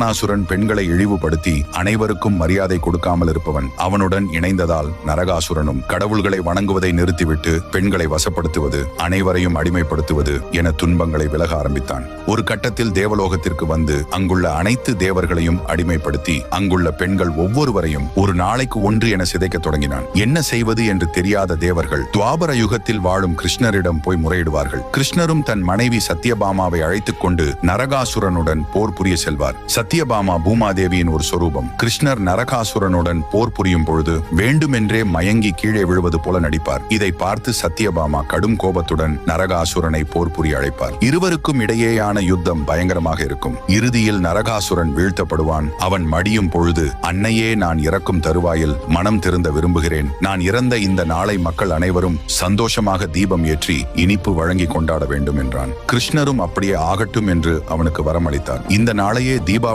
ஆனாசுரன் பெண்களை இழிவுபடுத்தி அனைவருக்கும் மரியாதை கொடுக்காமல் இருப்பவன் அவனுடன் இணைந்ததால் நரகாசுரனும் கடவுள்களை வணங்குவதை நிறுத்திவிட்டு பெண்களை வசப்படுத்துவது அனைவரையும் அடிமைப்படுத்துவது என துன்பங்களை விலக ஆரம்பித்தான். ஒரு கட்டத்தில் தேவலோகத்திற்கு வந்து அங்குள்ள அனைத்து தேவர்களையும் அடிமைப்படுத்தி அங்குள்ள பெண்கள் ஒவ்வொருவரையும் ஒரு நாளைக்கு ஒன்று என சிதைக்க தொடங்கினான். என்ன செய்வது என்று தெரியாத தேவர்கள் துவாபர யுகத்தில் வாழும் கிருஷ்ணரிடம் போய் முறையிடுவார்கள். கிருஷ்ணரும் தன் மனைவி சத்யபாமாவை அழைத்துக் கொண்டு நரகாசுரனுடன் போர் புரிய செல்வார். சத்யபாமா பூமாதேவியின் ஒரு சொரூபம். கிருஷ்ணர் நரகாசுரனுடன் போர் புரியும் பொழுது வேண்டுமென்றே மயங்கி கீழே விழுவது போல நடிப்பார். இதை பார்த்து சத்யபாமா கடும் கோபத்துடன் நரகாசுரனை போர் புரிய அழைப்பார். இருவருக்கும் இடையேயான யுத்தம் பயங்கரமாக இருக்கும். இறுதியில் நரகாசுரன் வீழ்த்தப்படுவான். அவன் மடியும் பொழுது அன்னையே நான் இறக்கும் தருவாயில் மனம் திருந்த விரும்புகிறேன். நான் இறந்த இந்த நாளை மக்கள் அனைவரும் சந்தோஷமாக தீபம் ஏற்றி இனிப்பு வழங்கி கொண்டாட வேண்டும் என்றான். கிருஷ்ணரும் அப்படியே ஆகட்டும் என்று அவனுக்கு வரமளித்தார். இந்த நாளையே தீபா